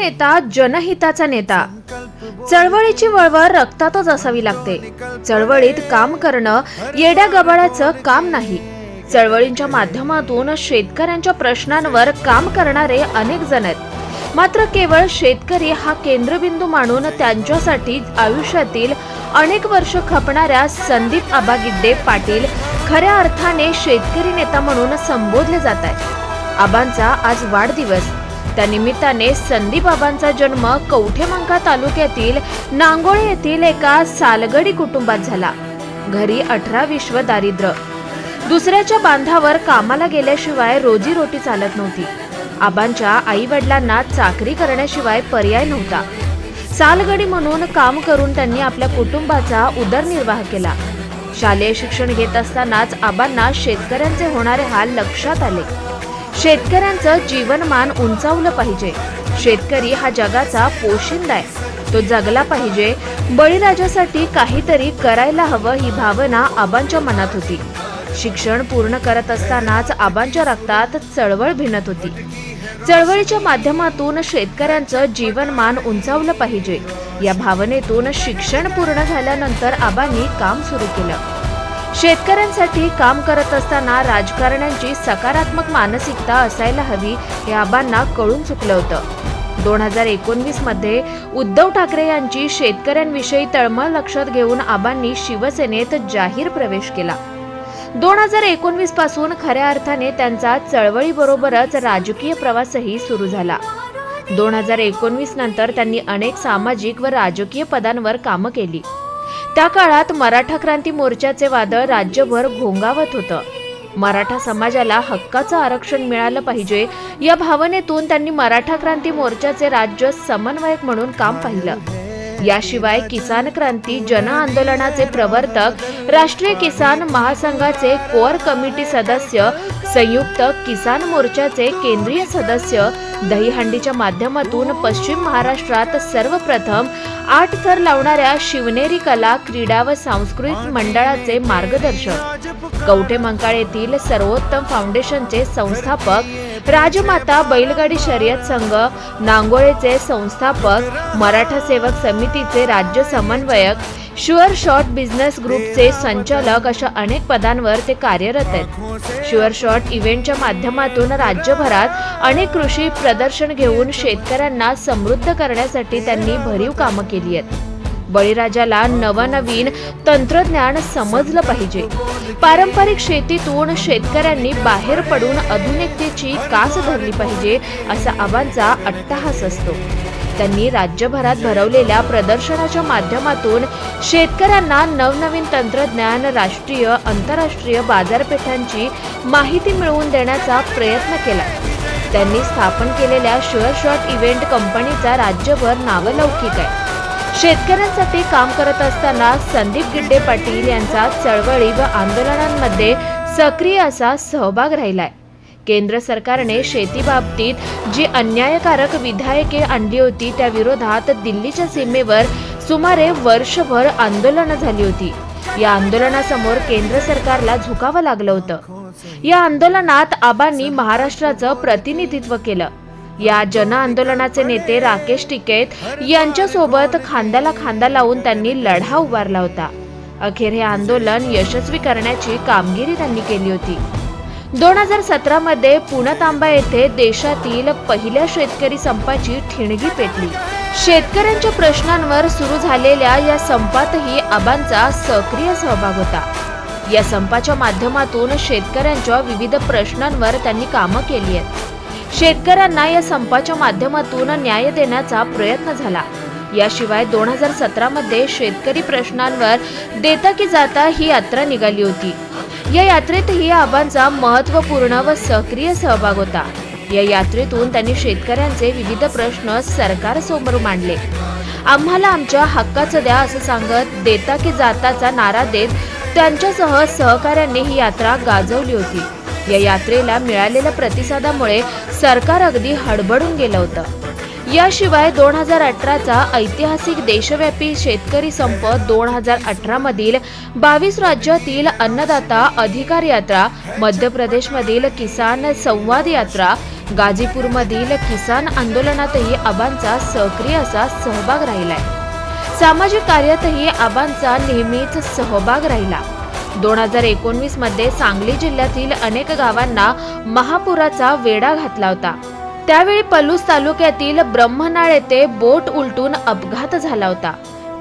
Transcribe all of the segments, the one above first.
नेता जनहिताचा नेता. चळवळीची वळवळ रक्तातच असावी लागते. चळवळीत काम करणं येड्या गबाळाचं काम नाही. चळवळींच्या माध्यमातून शेतकऱ्यांच्या प्रश्नांवर काम करणारे अनेक जण आहेत. मात्र केवळ शेतकरी हा केंद्रबिंदू मानून त्यांच्यासाठी आयुष्यातील अनेक वर्ष खपणाऱ्या संदीप आबागिड्डे पाटील खऱ्या अर्थाने शेतकरी नेता म्हणून संबोधले जात आहेत. आबांचा आज वाढदिवस. त्यानिमित्ताने संदीबाबांचा जन्म कवठेमंका तालुक्यातील नांगोळे येथील एका सालगडी कुटुंबात झाला. घरी अठरा विश्व दारिद्र्य. दुसऱ्याच्या बांधावर कामाला गेल्याशिवाय रोजी रोटी चालत नव्हती. आबांच्या आई वडिलांना चाकरी करण्याशिवाय पर्याय नव्हता. सालगडी म्हणून काम करून त्यांनी आपल्या कुटुंबाचा उदरनिर्वाह केला. शालेय शिक्षण घेत असतानाच आबांना शेतकऱ्यांचे होणारे हाल लक्षात आले. शेतकऱ्यांचं जीवनमान उंचावलं पाहिजे. शेतकरी हा जगाचा पोशिंदा आहे. तो जगला पाहिजे. बळीराजासाठी काहीतरी करायला हवं ही भावना आबांच्या मनात होती. शिक्षण पूर्ण करत असतानाच आबांच्या रक्तात चळवळ भिनत होती. चळवळीच्या माध्यमातून शेतकऱ्यांचं जीवनमान उंचावलं पाहिजे. या भावनेतून शिक्षण पूर्ण झाल्यानंतर आबांनी काम सुरू केलं. शेतकऱ्यांसाठी काम करत असताना राजकारण्यांची सकारात्मक मानसिकता असायला हवी हे आबांना कळून चुकलं होतं. दोन हजार एकोणवीसमध्ये उद्धव ठाकरे यांची शेतकऱ्यांविषयी तळमळ लक्षात घेऊन आबांनी शिवसेनेत जाहीर प्रवेश केला. दोन हजार एकोणवीसपासून खऱ्या अर्थाने त्यांचा चळवळीबरोबरच राजकीय प्रवासही सुरू झाला. दोन हजार एकोणवीस नंतर त्यांनी अनेक सामाजिक व राजकीय पदांवर कामं केली. त्या काळात मराठा क्रांती मोर्चाचे वादळ राज्यभर घोंगावत होतं. मराठा समाजाला हक्काचं आरक्षण मिळालं पाहिजे या भावनेतून त्यांनी मराठा क्रांती मोर्चाचे राज्य समन्वयक म्हणून काम पाहिलं. याशिवाय किसान क्रांती जन आंदोलनाचे प्रवर्तक राष्ट्रीय किसान महासंघाचे कोअर कमिटी सदस्य संयुक्त किसान मोर्चाचे केंद्रीय सदस्य दहीहंडीच्या माध्यमातून पश्चिम महाराष्ट्रात सर्वप्रथम आठ थर लावणाऱ्या शिवनेरी कला क्रीडा व सांस्कृतिक मंडळाचे मार्गदर्शक. कवठे मंकाळ येथील सर्वोत्तम फाउंडेशनचे संस्थापक राजमाता बैलगाडी शर्यत संघ नांगोळेचे संस्थापक मराठा सेवक समितीचे राज्य समन्वयक शुअर शॉट बिझनेस ग्रुपचे संचालक अशा अनेक पदांवर ते कार्यरत आहेत. शुअर शॉट इव्हेंटच्या माध्यमातून राज्यभरात अनेक कृषी प्रदर्शन घेऊन शेतकऱ्यांना समृद्ध करण्यासाठी त्यांनी भरीव कामं केली आहेत. बळीराजाला नवनवीन तंत्रज्ञान समजलं पाहिजे. पारंपरिक शेतीतून शेतकऱ्यांनी बाहेर पडून आधुनिकतेची कास धरली पाहिजे असा आबांचा अट्टहास असतो. त्यांनी राज्यभरात भरवलेल्या प्रदर्शनाच्या माध्यमातून शेतकऱ्यांना नवनवीन तंत्रज्ञान राष्ट्रीय आंतरराष्ट्रीय बाजारपेठांची माहिती मिळवून देण्याचा प्रयत्न केला. त्यांनी स्थापन केलेल्या शुअर शॉट इव्हेंट कंपनीचा राज्यभर नावलौकिक आहे. शेतकऱ्यांसाठी काम करत असताना संदीप गिड्डे पाटील यांचा चळवळी व आंदोलनांमध्ये सक्रिय असा सहभाग राहिलाय. केंद्र सरकारने शेतीबाबतीत जी अन्यायकारक विधायके आणली होती त्या विरोधात दिल्लीच्या सीमेवर सुमारे वर्षभर आंदोलनं झाली होती. या आंदोलनासमोर केंद्र सरकारला झुकावं लागलं होतं. या आंदोलनात आबांनी महाराष्ट्राचं प्रतिनिधित्व केलं. या जन आंदोलनाचे नेते राकेश टिकेत यांच्यासोबत खांद्याला खांदा लावून त्यांनी लढा उभारला होता. अखेर हे आंदोलन यशस्वी करण्याची कामगिरी त्यांनी केली होती. दोन हजार सतरामध्ये पुणतांबा येथे देशातील पहिल्या शेतकरी संपाची ठिणगी पेटली. शेतकऱ्यांच्या प्रश्नांवर सुरू झालेल्या या संपातही आबांचा सक्रिय सहभाग होता. या संपाच्या माध्यमातून शेतकऱ्यांच्या विविध प्रश्नांवर त्यांनी कामं केली आहेत. शेतकऱ्यांना या संपाच्या माध्यमातून न्याय देण्याचा प्रयत्न झाला. याशिवाय दोन हजार सतरामध्ये शेतकरी प्रश्नांवर देता की जाता ही यात्रा निघाली होती. या यात्रेतही आबांचा महत्त्वपूर्ण व सक्रिय सहभाग होता. या यात्रेतून त्यांनी शेतकऱ्यांचे विविध प्रश्न सरकारसमोर मांडले. आम्हाला आमच्या हक्काचं द्या असं सांगत देता की जाताचा नारा देत त्यांच्यासह सहकाऱ्यांनी ही यात्रा गाजवली होती. या यात्रेला मिळालेल्या प्रतिसादामुळे सरकार अगदी हडबडून गेलं होतं. याशिवाय दोन हजार अठराचा ऐतिहासिक देशव्यापी शेतकरी संप दोन हजार अठरा मधील बावीस राज्यातील अन्नदाता अधिकार यात्रा मध्य प्रदेशमधील किसान संवाद यात्रा गाझीपूरमधील किसान आंदोलनातही आबांचा सक्रिय असा सहभाग राहिलाय. सामाजिक कार्यातही आबांचा नेहमीच सहभाग राहिला. दोन हजार एकोणवीसमध्ये सांगली जिल्ह्यातील अनेक गावांना महापुराचा वेढा घातला होता. त्यावेळी पलूस तालुक्यातील ब्रह्मनाळ येथे बोट उलटून अपघात झाला होता.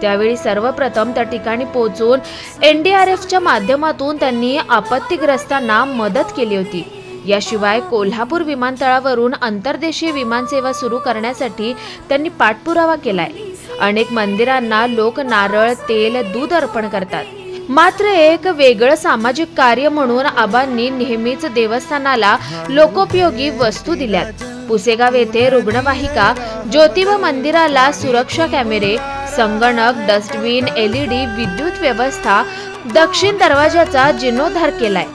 त्यावेळी सर्वप्रथम त्या ठिकाणी पोहोचून एनडीआरएफच्या माध्यमातून त्यांनी आपत्तीग्रस्तांना मदत केली होती. याशिवाय कोल्हापूर विमानतळावरून अंतर्देशीय विमानसेवा सुरू करण्यासाठी त्यांनी पाठपुरावा केलाय. अनेक मंदिरांना लोक नारळ तेल दूध अर्पण करतात. मात्र एक वेगळं सामाजिक कार्य म्हणून आबांनी नेहमीच देवस्थानाला लोकोपयोगी वस्तू दिल्यात. पुसेगाव येथे रुग्णवाहिका ज्योतिबा मंदिराला सुरक्षा कॅमेरे संगणक डस्टबिन एलईडी विद्युत व्यवस्था दक्षिण दरवाजाचा जीर्णोद्धार केलाय.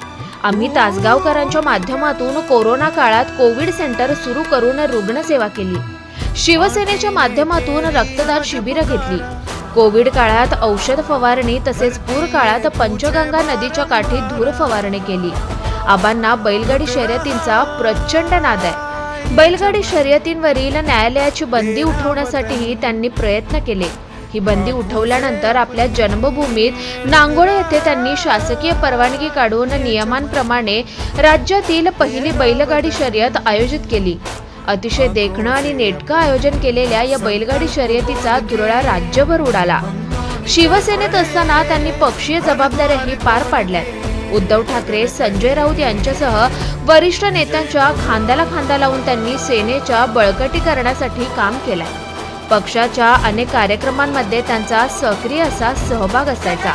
आम्ही तासगावकरांच्या माध्यमातून कोरोना काळात कोविड सेंटर सुरू करून रुग्णसेवा केली. शिवसेनेच्या माध्यमातून रक्तदान शिबिरं घेतली. कोविड काळात औषध फवारणी तसेच पूर काळात पंचगंगा नदीच्या काठी धूर फवारणी केली. आबांना बैलगाडी शर्यतींचा प्रचंड नाद आहे. बैलगाडी शर्यतींवरील न्यायालयाची बंदी उठवण्यासाठीही त्यांनी प्रयत्न केले. ही बंदी उठवल्यानंतर आपल्या जन्मभूमीत नांगोळे येथे त्यांनी शासकीय परवानगी काढून नियमांप्रमाणे राज्यातील पहिली बैलगाडी शर्यत आयोजित केली. अतिशय देखणं आणि नेटकं आयोजन केलेल्या या बैलगाडी शर्यतीचा धुरळा राज्यभर उडाला. शिवसेनेत असताना त्यांनी पक्षीय जबाबदाऱ्याही पार पाडल्या उद्धव ठाकरे संजय राऊत यांच्यासह वरिष्ठ नेत्यांच्या खांद्याला खांदा लावून त्यांनी सेनेच्या बळकटीकरणासाठी काम केलंय. पक्षाच्या अनेक कार्यक्रमांमध्ये त्यांचा सक्रिय असा सहभाग असायचा.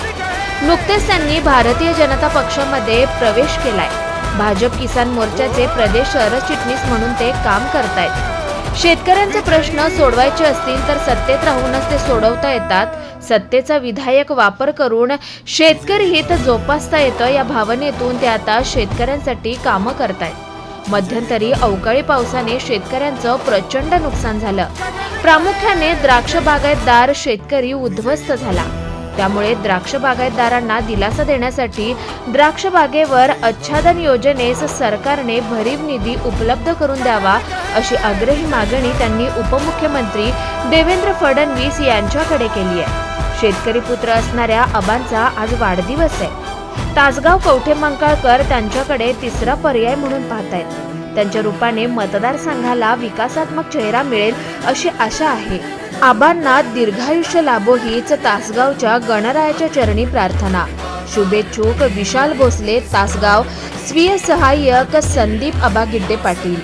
नुकतेच त्यांनी भारतीय जनता पक्षामध्ये प्रवेश केलाय. भाजप किसान मोर्चाचे प्रदेश सरचिटणीस म्हणून ते काम करतायत. शेतकऱ्यांचे प्रश्न सोडवायचे असतील तर सत्तेत राहूनच ते सोडवता येतात सत्तेचा विधायक वापर करून शेतकरी हित जोपासता येतं या भावनेतून ते आता शेतकऱ्यांसाठी कामं करतायत. मध्यंतरी अवकाळी पावसाने शेतकऱ्यांचं प्रचंड नुकसान झालं. प्रामुख्याने द्राक्ष बागायतदार शेतकरी उद्ध्वस्त झाला. त्यामुळे द्राक्ष बागायतदारांना दिलासा देण्यासाठी द्राक्ष बागेवर आच्छादन योजनेस सरकारने भरीव निधी उपलब्ध करून द्यावा अशी आग्रही मागणी त्यांनी उपमुख्यमंत्री देवेंद्र फडणवीस यांच्याकडे केली आहे. शेतकरी पुत्र असणाऱ्या आबांचा आज वाढदिवस आहे. तासगाव कवठे मंकाळकर त्यांच्याकडे तिसरा पर्याय म्हणून पाहतायत. त्यांच्या रूपाने मतदारसंघाला विकासात्मक चेहरा मिळेल अशी आशा आहे. आबांना दीर्घायुष्य लाभो हीच तासगावच्या गणरायाच्या चरणी प्रार्थना. शुभेच्छुक विशाल भोसले तासगाव स्वीय सहाय्यक संदीप आबा गिड्डे पाटील.